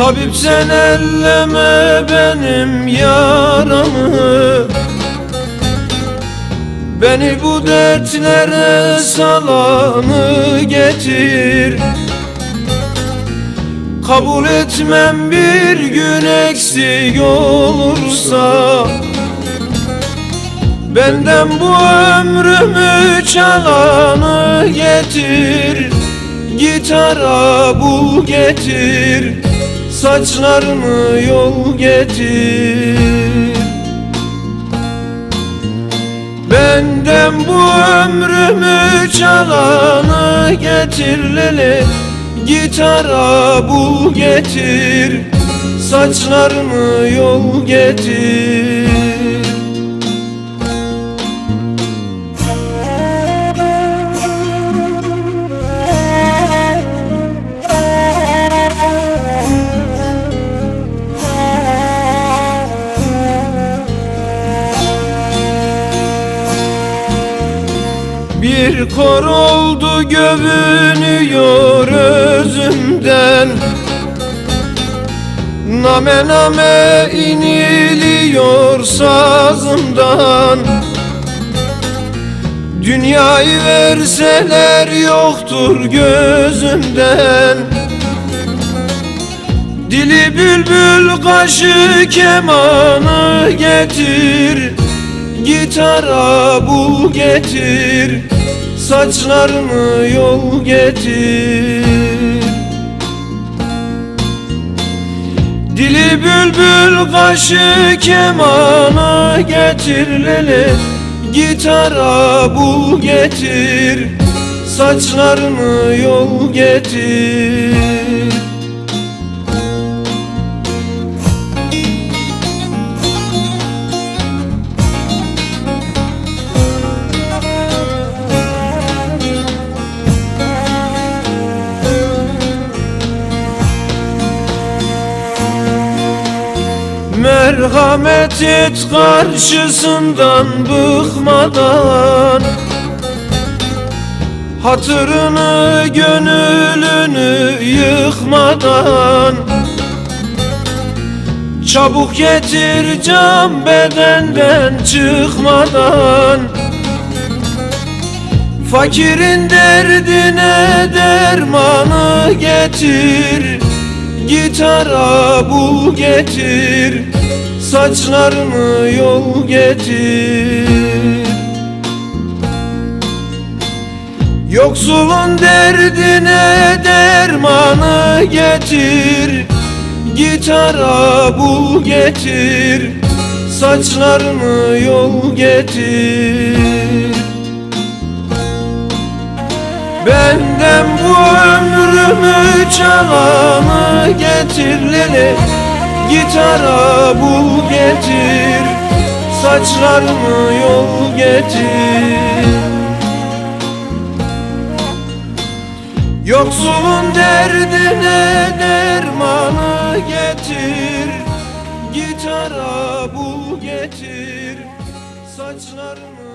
Tabip sen elleme benim yaramı. Beni bu dertlere salanı getir. Kabul etmem bir gün eksik olursa Benden bu ömrümü çalanı getir. Gitara bul getir Saçlarımı yol getir. Benden bu ömrümü çalanı getir lele Gitara bul getir Saçlarımı yol getir Bir kor oldu gövünüyor özümden. Name name iniliyor sazımdan. Dünyayı verseler yoktur gözümden. Dili bülbül kaşı kemanı getir. Gitara bul getir Saçlarımı yol getir. Dili bülbül kaşı kemana getir lele. Gitara bul getir. Saçlarımı yol getir Merhamet et karşısından bıkmadan. Hatırını gönlünü yıkmadan. Çabuk getir can bedenden çıkmadan. Fakirin derdine dermanı getir Gitara bul getir Saçlarımı yol getir. Yoksulun derdine dermanı getir Gitara bul getir Saçlarımı yol getir Benden bu ömrümü çalanı getir lele Gitara bul getir Saçlarımı yol getir. Yoksulun derdine dermanı getir Gitara bul getir Saçlarımı